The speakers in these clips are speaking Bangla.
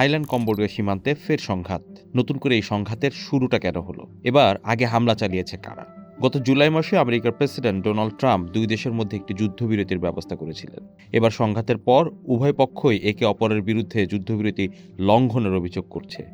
থাইল্যান্ড কম্বোডিয়া সীমান্তে ফের সংঘাত। নতুন করে এই সংঘাতের শুরুটা কেন হলো? এবার আগে হামলা চালিয়েছে কারা? গত জুলাই মাসে আমেরিকার প্রেসিডেন্ট ডোনাল্ড ট্রাম্প দুই দেশের মধ্যে একটি যুদ্ধবিরতির ব্যবস্থা করেছিলেন। এবার সংঘাতের পর উভয় পক্ষই একে অপরের বিরুদ্ধে যুদ্ধবিরতি লঙ্ঘনের অভিযোগ করছে।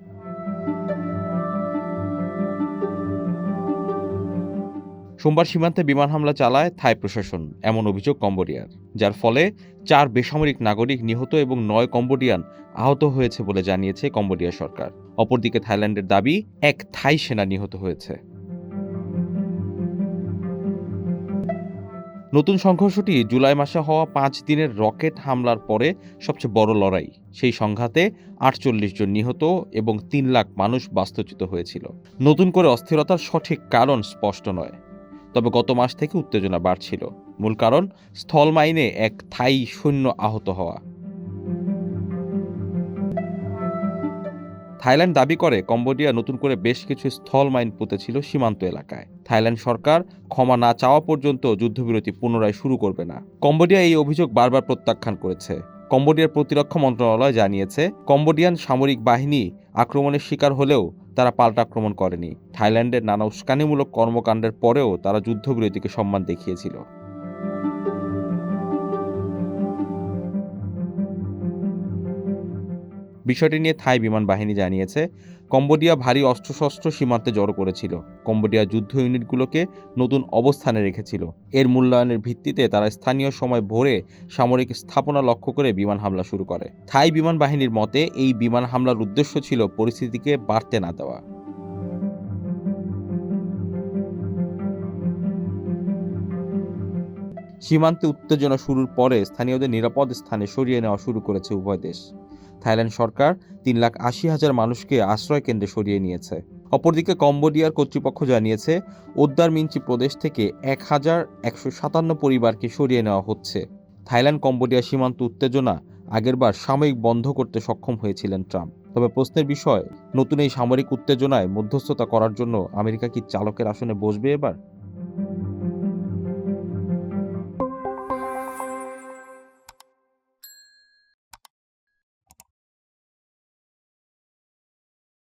সোমবার সীমান্তে বিমান হামলা চালায় থাই প্রশাসন, এমন অভিযোগ কম্বোডিয়ার, যার ফলে চার বেসামরিক নাগরিক নিহত এবং নয় কম্বোডিয়ান আহত হয়েছে বলে জানিয়েছে কম্বোডিয়া সরকার। অপরদিকে থাইল্যান্ডের দাবি, এক থাই সেনা নিহত হয়েছে। নতুন সংঘর্ষটি জুলাই মাসে হওয়া পাঁচ দিনের রকেট হামলার পরে সবচেয়ে বড় লড়াই। সেই সংঘাতে আটচল্লিশ জন নিহত এবং তিন লাখ মানুষ বাস্তুচ্যুত হয়েছিল। নতুন করে অস্থিরতার সঠিক কারণ স্পষ্ট নয়। তবে গত মাস থেকে উত্তেজনা বাড়ছিল। মূল কারণ, স্থল মাইনে এক থাই সৈন্য আহত হওয়া। থাইল্যান্ড দাবি করে, কম্বোডিয়া নতুন করে বেশ কিছু স্থল মাইন পুঁতেছিল সীমান্ত এলাকায়। থাইল্যান্ড সরকার ক্ষমা না চাওয়া পর্যন্ত যুদ্ধবিরতি পুনরায় শুরু করবে না। কম্বোডিয়া এই অভিযোগ বারবার প্রত্যাখ্যান করেছে। কম্বোডিয়ার প্রতিরক্ষা মন্ত্রণালয় জানিয়েছে, কম্বোডিয়ান সামরিক বাহিনী আক্রমণের শিকার হলেও তারা পাল্টা আক্রমণ করেনি। থাইল্যান্ডের নানা উস্কানিমূলক কর্মকাণ্ডের পরেও তারা যুদ্ধবিরতিকে সম্মান দেখিয়েছিল। বিষয়টি নিয়ে থাই বিমান বাহিনী জানিয়েছে, কম্বোডিয়া ভারী অস্ত্রশস্ত্র সীমান্তে জড়ো করেছিল। কম্বোডিয়া যুদ্ধ ইউনিটগুলোকে নতুন অবস্থানে রেখেছিল। এর মূল্যায়নের ভিত্তিতে তারা স্থানীয় সময় ভোরে সামরিক স্থাপনা লক্ষ্য করে বিমান হামলা শুরু করে। থাই বিমান বাহিনীর মতে, এই বিমান হামলার উদ্দেশ্য ছিল পরিস্থিতিকে বাড়তে না দেওয়া। সীমান্তে উত্তেজনা শুরুর পরে স্থানীয়দের নিরাপদ স্থানে সরিয়ে নেওয়া শুরু করেছে উভয় দেশ। থাইল্যান্ড সরকার তিন লাখ আশি হাজার মানুষকে আশ্রয় কেন্দ্রে সরিয়ে নিয়েছে। অপরদিকে কম্বোডিয়ার কর্তৃপক্ষ জানিয়েছে ওদ্দার মিঞ্চি প্রদেশ থেকে এক হাজার একশো সাতান্ন পরিবারকে সরিয়ে নেওয়া হচ্ছে। থাইল্যান্ড কম্বোডিয়া সীমান্ত উত্তেজনা আগেরবার সাময়িক বন্ধ করতে সক্ষম হয়েছিলেন ট্রাম্প। তবে প্রশ্নের বিষয়, নতুন এই সামরিক উত্তেজনায় মধ্যস্থতা করার জন্য আমেরিকা কি চালকের আসনে বসবে এবার?